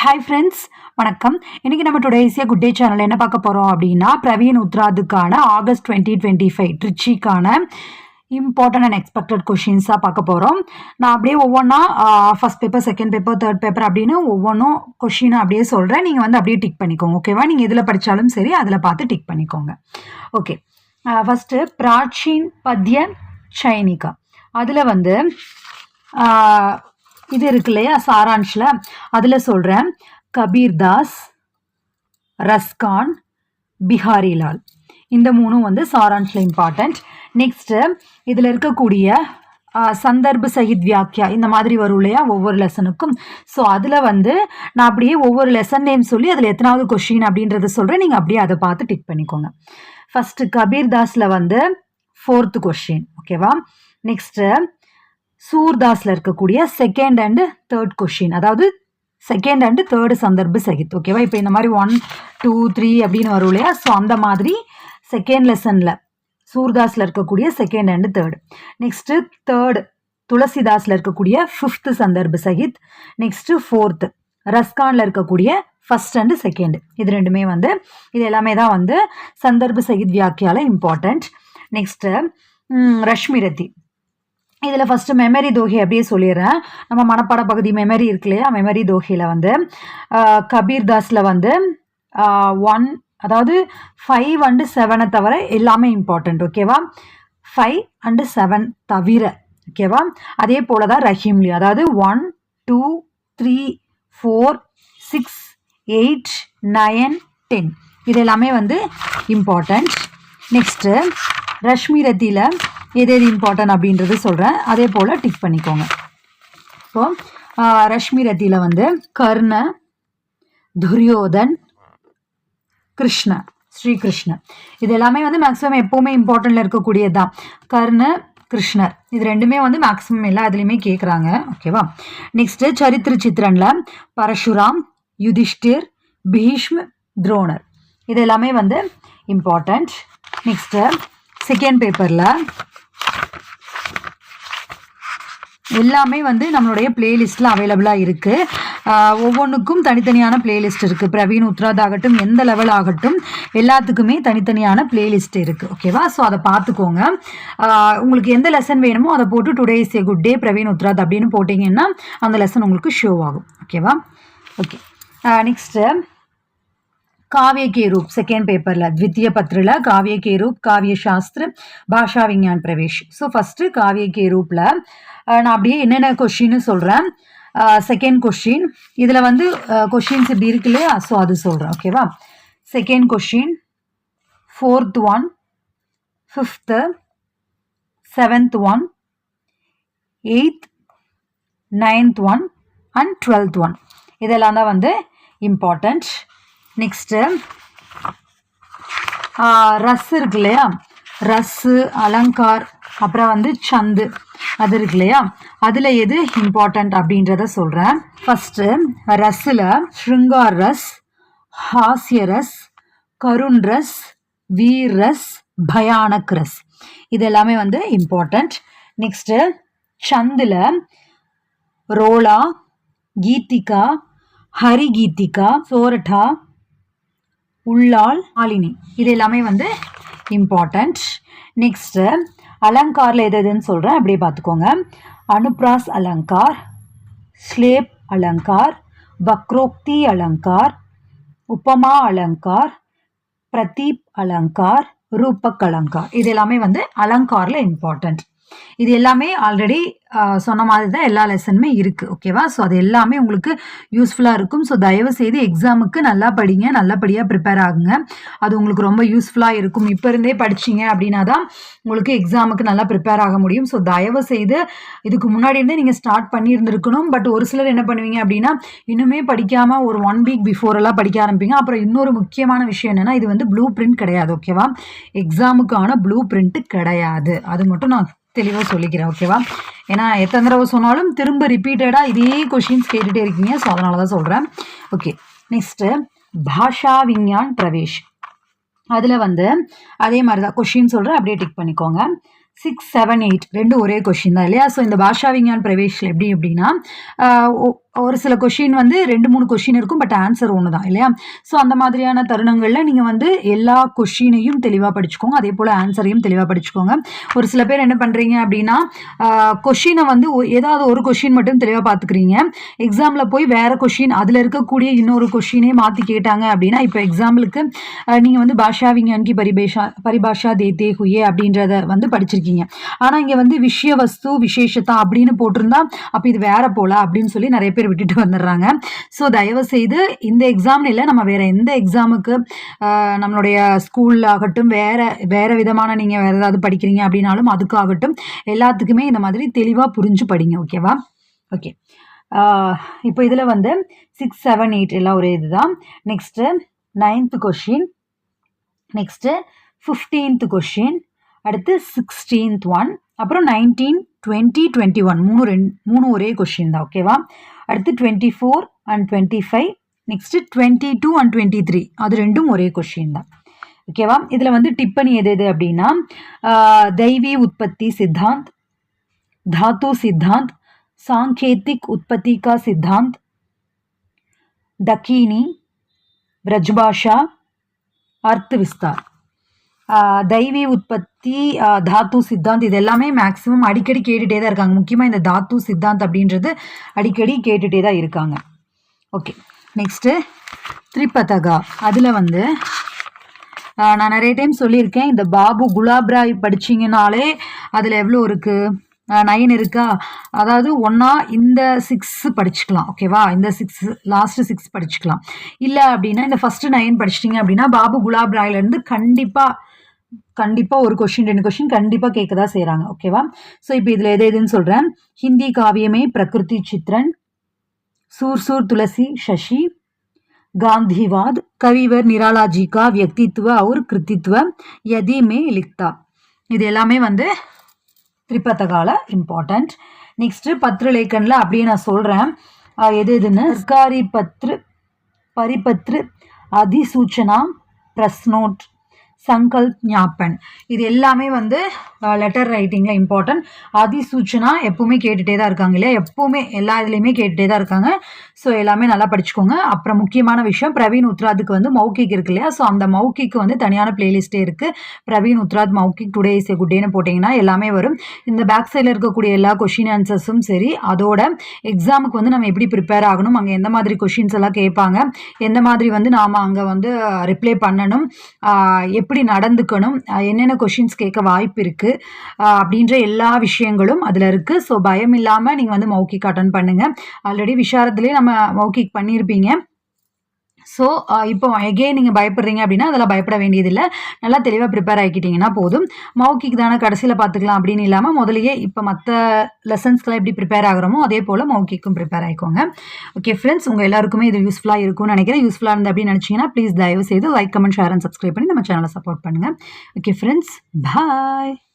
Hi friends வணக்கம். இன்றைக்கி நம்ம டுடே ஈஸியாக குட் டே சேனல் என்ன பார்க்க போகிறோம் அப்படின்னா பிரவீன் உத்ராதுக்கான ஆகஸ்ட் டுவெண்ட்டி டுவெண்ட்டி ஃபைவ் ட்ரிச்சிக்கான இம்பார்ட்டன்ட் அண்ட் எக்ஸ்பெக்டட் கொஷின்ஸாக பார்க்க போகிறோம் நான் அப்படியே ஒவ்வொன்றா first paper second paper third paper அப்படின்னு ஒவ்வொன்றும் கொஷினை அப்படியே சொல்கிறேன் நீங்கள் வந்து அப்படியே டிக் பண்ணிக்கோங்க ஓகேவா நீங்கள் எதில் படித்தாலும் சரி அதில் பார்த்து டிக் பண்ணிக்கோங்க. ஓகே ஃபஸ்ட்டு பிராச்சீன் பத்ய சைனிகா. அதில் வந்து இது இருக்கு இல்லையா? சாரான்ஷில். அதில் சொல்கிறேன் கபீர்தாஸ் ரஸ்கான் பிஹாரிலால். இந்த மூணும் வந்து சாரான்ஷில் இம்பார்ட்டண்ட் நெக்ஸ்ட்டு இதில் இருக்கக்கூடிய ஆஹ், சந்தர்ப்ப சகித் வியாக்கியா இந்த மாதிரி வரும் இல்லையா? ஒவ்வொரு லெசனுக்கும் ஸோ அதில் வந்து நான் அப்படியே ஒவ்வொரு லெசன் நேம் சொல்லி அதில் எத்தனாவது கொஷின் அப்படின்றத சொல்கிறேன் நீங்கள் அப்படியே அதை பார்த்து டிக் பண்ணிக்கோங்க. ஃபஸ்ட்டு கபீர்தாஸில் வந்து ஃபோர்த்து கொஷின் ஓகேவா நெக்ஸ்ட்டு சூர்தாஸில் இருக்கக்கூடிய செகண்ட் அண்டு தேர்ட் கொஷின் அதாவது செகண்ட் அண்டு தேர்டு சந்தர்ப்ப சகித் ஓகேவா இப்போ இந்த மாதிரி ஒன் டூ த்ரீ அப்படின்னு வரும் இல்லையா? ஸோ அந்த மாதிரி செகண்ட் லெசனில் சூர்தாஸில் இருக்கக்கூடிய second and third next third துளசிதாஸில் இருக்கக்கூடிய ஃபிஃப்த்து சந்தர்ப்ப சகித் நெக்ஸ்ட்டு ஃபோர்த்து ரஸ்கானில் இருக்கக்கூடிய ஃபர்ஸ்ட் அண்டு செகண்ட் இது ரெண்டுமே வந்து இது எல்லாமே தான் வந்து சந்தர்ப்ப சகித் வியாக்கியால இம்பார்ட்டண்ட் நெக்ஸ்ட்டு ரஷ்மிரதி இதில் ஃபஸ்ட்டு மெமரி தோஹி அப்படியே சொல்லிடுறேன். நம்ம மனப்பாட பகுதி மெமரி இருக்கு இல்லையா? மெமரி தோஹியில் வந்து கபீர் தாஸில் வந்து ஒன் அதாவது ஃபைவ் அண்டு செவனை தவிர எல்லாமே இம்பார்ட்டண்ட் ஓகேவா ஃபைவ் அண்டு செவன் தவிர ஓகேவா அதே போல் தான் ரஹீம்லி அதாவது one two three four six eight nine ten இது எல்லாமே வந்து இம்பார்ட்டண்ட் நெக்ஸ்ட்டு ரஷ்மி ரத்தியில் எது எது இம்பார்ட்டன்ட் அப்படின்றது சொல்கிறேன் அதே போல் டிக் பண்ணிக்கோங்க. இப்போ ரஷ்மி ரத்தியில் வந்து கர்ண துரியோதன் கிருஷ்ண ஸ்ரீகிருஷ்ணன் இது எல்லாமே வந்து மேக்ஸிமம் எப்போவுமே இம்பார்ட்டண்ட்ல இருக்கக்கூடியது தான். கர்ண கிருஷ்ணர் இது ரெண்டுமே வந்து மேக்ஸிமம் எல்லா இதுலேயுமே கேட்குறாங்க ஓகேவா நெக்ஸ்ட்டு சரித்திர சித்திரனில் பரஷுராம் யுதிஷ்டிர் பீஷ்ம துரோணர். இது எல்லாமே வந்து இம்பார்ட்டண்ட் நெக்ஸ்ட்டு செகண்ட் பேப்பரில் எல்லாமே வந்து நம்மளுடைய பிளேலிஸ்ட்டில் அவைலபிளாக இருக்குது ஒவ்வொன்றுக்கும் தனித்தனியான பிளேலிஸ்ட் இருக்குது பிரவீன் உத்ராத் ஆகட்டும் எந்த லெவல் ஆகட்டும் எல்லாத்துக்குமே தனித்தனியான பிளேலிஸ்ட் இருக்குது ஓகேவா ஸோ அதை பார்த்துக்கோங்க. உங்களுக்கு எந்த லெசன் வேணுமோ அதை போட்டு today is a good day Praveen Uttarardh அப்படின்னு போட்டிங்கன்னா அந்த லெசன் உங்களுக்கு ஷோ ஆகும். ஓகேவா ஓகே நெக்ஸ்ட்டு காவிய கே ரூப் செகண்ட் பேப்பரில் த்வித்திய பத்ரில் காவிய கே ரூப் காவிய சாஸ்திர பாஷா விஞ்ஞான் பிரவேஷ். ஸோ ஃபஸ்ட்டு காவிய கே நான் அப்படியே என்னென்ன கொஷின்னு சொல்கிறேன் செகண்ட் கொஷின் இதில் வந்து கொஷின்ஸ் இப்படி இருக்கு இல்லையா? ஸோ அது சொல்கிறேன் ஓகேவா second question fourth one fifth seventh one eighth ninth one and twelfth one இதெல்லாம் தான் வந்து இம்பார்ட்டண்ட் நெக்ஸ்ட்டு ரஸ் இருக்கு இல்லையா? ரஸ்ஸு அலங்கார் அப்புறம் வந்து சந்து அது இருக்கு இல்லையா? அதில் எது இம்பார்ட்டண்ட் அப்படின்றத சொல்கிறேன் ஃபஸ்ட்டு ரஸ்ஸில் ஸ்ருங்கார் ரஸ் ஹாஸ்ய ரஸ் கருண் ரஸ் வீர் ரஸ் பயானக் ரஸ் இது எல்லாமே வந்து இம்பார்ட்டண்ட் நெக்ஸ்ட்டு சந்தில் ரோலா கீதிகா ஹரிகீதிகா சோரட்டா உள்ளால் ஆலினி இது எல்லாமே வந்து இம்பார்ட்டண்ட் நெக்ஸ்ட்டு அலங்காரில் எது எதுன்னு சொல்கிறேன் அப்படியே பார்த்துக்கோங்க. அனுப்ராஸ் அலங்கார் ஸ்லேப் அலங்கார் வக்ரோக்தி அலங்கார் உப்பமா அலங்கார் பிரதீப் அலங்கார் ரூபக் அலங்கார். இது எல்லாமே வந்து அலங்காரில் இம்பார்ட்டண்ட் இது எல்லாமே ஆல்ரெடி சொன்ன மாதிரி தான் எல்லா லெசனுமே இருக்குது ஓகேவா ஸோ அது எல்லாமே உங்களுக்கு யூஸ்ஃபுல்லாக இருக்கும். ஸோ தயவு செய்து எக்ஸாமுக்கு நல்லா படிங்க நல்லபடியாக ப்ரிப்பேர் ஆகுங்க. அது உங்களுக்கு ரொம்ப யூஸ்ஃபுல்லாக இருக்கும். இப்போ இருந்தே படிச்சீங்க அப்படின்னா தான் உங்களுக்கு எக்ஸாமுக்கு நல்லா ப்ரிப்பேர் ஆக முடியும். ஸோ தயவு செய்து இதுக்கு முன்னாடி இருந்தே நீங்கள் ஸ்டார்ட் பண்ணியிருந்துருக்கணும். பட் ஒரு சிலர் என்ன பண்ணுவீங்க அப்படின்னா இன்னுமே படிக்காமல் ஒரு ஒன் வீக் பிஃபோர் எல்லாம் படிக்க ஆரம்பிங்க அப்புறம் இன்னொரு முக்கியமான விஷயம் என்னென்னா இது வந்து ப்ளூ பிரிண்ட் கிடையாது ஓகேவா எக்ஸாமுக்கான ப்ளூ பிரிண்ட்டு கிடையாது. அது மட்டும் நான் தெளிவாக சொல்லிக்கிறேன் ஓகேவா ஏன்னா எத்தனை தடவை சொன்னாலும் திரும்ப ரிப்பீட்டடாக இதே கொஷின்ஸ் கேட்டுகிட்டே இருக்கீங்க. ஸோ அதனால தான் சொல்கிறேன் ஓகே நெக்ஸ்ட்டு பாஷா விஞ்ஞான் பிரவேஷ். அதில் வந்து அதே மாதிரி தான் கொஷின் சொல்கிறேன் அப்படியே டிக் பண்ணிக்கோங்க. சிக்ஸ் செவன் எயிட் ரெண்டு ஒரே கொஷின் தான் இல்லையா? ஸோ இந்த பாஷா விஞ்ஞான் பிரவேஷில் எப்படி அப்படின்னா ஒரு சில கொஷின் வந்து ரெண்டு மூணு கொஷின் இருக்கும் பட் ஆன்சர் ஒன்று தான் இல்லையா? ஸோ அந்த மாதிரியான தருணங்களில் நீங்கள் வந்து எல்லா கொஷினையும் தெளிவாக படிச்சுக்கோங்க. அதே போல் ஆன்சரையும் தெளிவாக படிச்சுக்கோங்க. ஒரு சில பேர் என்ன பண்ணுறீங்க அப்படின்னா கொஷினை வந்து ஏதாவது ஒரு கொஷின் மட்டும் தெளிவாக பார்த்துக்கிறீங்க எக்ஸாமில் போய் வேறு கொஷின் அதில் இருக்கக்கூடிய இன்னொரு கொஷினே மாற்றி கேட்டாங்க அப்படின்னா இப்போ எக்ஸாம்பிளுக்கு நீங்கள் வந்து பாஷா விஞ்ஞானிக்கு பரிபேஷா பரிபாஷா தேத்தே ஹுயே அப்படின்றத வந்து படிச்சிருக்கீங்க. ஆனால் இங்கே வந்து விஷய வஸ்து விசேஷத்தா அப்படின்னு போட்டிருந்தா அப்போ இது வேற போல அப்படின்னு சொல்லி நிறைய பேர் விட்டுட்டு வந்துடுறாங்க. ஸோ தயவு செய்து இந்த எக்ஸாம்னு இல்லை நம்ம வேற எந்த எக்ஸாமுக்கு நம்மளுடைய ஸ்கூல் ஆகட்டும் வேற வேற விதமான நீங்கள் வேற ஏதாவது படிக்கிறீங்க அப்படின்னாலும் அதுக்காகட்டும் எல்லாத்துக்குமே இந்த மாதிரி தெளிவாக புரிஞ்சு படிங்க ஓகேவா ஓகே இப்போ இதில் வந்து சிக்ஸ் செவன் எயிட் எல்லாம் ஒரே இதுதான். Next ninth question next fifteenth question அடுத்து சிக்ஸ்டீன்த் ஒன் அப்புறம் நைன்டீன் டுவெண்ட்டி டுவெண்ட்டி ஒன் மூணு ரெண்டு மூணு ஒரே கொஷின் தான் ஓகேவா அடுத்து twenty four and twenty five next twenty two and twenty three அது ரெண்டும் ஒரே கொஷின் தான் ஓகேவா இதில் வந்து டிப்பணி எது எது அப்படின்னா ஆஹ், தெய்வீ உற்பத்தி சித்தாந்த் धातु सिद्धांत सांकेतिक उत्पत्ति का सिद्धांत दकीनी ब्रजभाषा अर्थ विस्तार ஆஹ் தெய்வீ உற்பத்தி தாத்து சித்தாந்த் இது எல்லாமே மேக்ஸிமம் அடிக்கடி கேட்டுகிட்டே தான் இருக்காங்க. முக்கியமாக இந்த தாத்து சித்தாந்த் அப்படின்றது அடிக்கடி கேட்டுகிட்டே தான் இருக்காங்க. ஓகே நெக்ஸ்ட்டு திரிபதகா அதில் வந்து நான் நிறைய டைம் சொல்லியிருக்கேன். இந்த பாபு குலாப் ராய் படிச்சீங்கனாலே அதில் எவ்வளோ இருக்குது நைன் இருக்கா? அதாவது ஒன்றா இந்த சிக்ஸ் படிச்சுக்கலாம். ஓகேவா இந்த சிக்ஸ் லாஸ்ட்டு சிக்ஸ் படிச்சுக்கலாம். இல்லை அப்படின்னா இந்த ஃபஸ்ட்டு நைன் படிச்சிட்டிங்க அப்படின்னா பாபு குலாப் ராயிலேருந்து கண்டிப்பாக கண்டிப்பாக ஒரு கொஷின் ரெண்டு கொஷின் கண்டிப்பாக கேட்க தான் செய்கிறாங்க ஓகேவா ஸோ இப்போ இதில் எது எதுன்னு சொல்கிறேன் ஹிந்தி காவியமே பிரகிருதி சித்ரன் சூர்சூர் துளசி சசி காந்திவாத் கவிவர் நிராலாஜிகா வியக்தித்துவ அவர் கிருத்தித்துவ எதையுமே லிக்தா இது எல்லாமே வந்து திரிப்பத்தகால இம்பார்ட்டண்ட் நெக்ஸ்ட்டு பத்ரலேக்கனில் அப்படியே நான் சொல்கிறேன் எது எதுன்னு? சர்க்காரி பத்ரு பரிபத்ரு அதிசூச்சனா ப்ரெஸ் நோட் சங்கல்ப் ஞாபன் இது எல்லாமே வந்து லெட்டர் ரைட்டிங்கில் இம்பார்ட்டன்ட் அதிசூச்சனா எப்பவுமே கேட்டுகிட்டே தான் இருக்காங்க இல்லையா? எப்பவுமே எல்லா இதுலேயுமே கேட்டுகிட்டே தான் இருக்காங்க. ஸோ எல்லாமே நல்லா படிச்சுக்கோங்க. அப்புறம் முக்கியமான விஷயம் பிரவீன் உத்ராத்துக்கு வந்து மௌக்கிக் இருக்கு இல்லையா? ஸோ அந்த மௌக்கிக்கு வந்து தனியான பிளேலிஸ்ட்டே இருக்குது பிரவீன் உத்ராத் மௌக்கிக் டுடே இஸ் குட் டேன்னு போட்டிங்கன்னா எல்லாமே வரும். இந்த பேக் சைடில் இருக்கக்கூடிய எல்லா கொஷின் ஆன்சர்ஸும் சரி. அதோட எக்ஸாமுக்கு வந்து நம்ம எப்படி ப்ரிப்பேர் ஆகணும்? அங்கே எந்த மாதிரி கொஷின்ஸ் எல்லாம் கேட்பாங்க? எந்த மாதிரி வந்து நாம் அங்கே வந்து ரிப்ளை பண்ணணும்? எப் எப்படி நடந்துக்கணும் என்னென்ன கொஷின்ஸ் கேட்க வாய்ப்பு இருக்குது அப்படின்ற எல்லா விஷயங்களும் அதில் இருக்குது ஸோ பயம் இல்லாமல் நீங்கள் வந்து மௌக்கிக் அட்டன் பண்ணுங்கள் ஆல்ரெடி விஷாரத்துலேயே நம்ம மௌக்கிக் பண்ணியிருப்பீங்க ஸோ இப்போ எகெயின் நீங்கள் பயப்படுறீங்க அப்படின்னா அதெல்லாம் பயப்பட வேண்டியதில்லை. நல்லா தெளிவாக ப்ரிப்பேர் ஆகிக்கிட்டிங்கன்னா போதும். மௌக்கிக்கு தானே கடைசியில் பார்த்துக்கலாம் அப்படின்னு இல்லாமல் முதலையே இப்போ மற்ற லெசன்ஸ்க்கெலாம் எப்படி ப்ரிப்பேர் ஆகிறோமோ அதே போல் மௌக்கிக்கும் ப்ரிப்பேர் ஆகிக்கோங்க. ஓகே ஃப்ரெண்ட்ஸ் உங்கள் எல்லாருக்குமே இது யூஸ்ஃபுல்லாக இருக்கும்னு நினைக்கிறேன். யூஸ்ஃபுல்லாக இருந்து அப்படின்னு நினச்சிங்கன்னா ப்ளீஸ் தயவு செய்து like comment share and subscribe பண்ணி நம்ம சேனலை சப்போர்ட் பண்ணுங்கள் ஓகே ஃப்ரெண்ட்ஸ் பாய்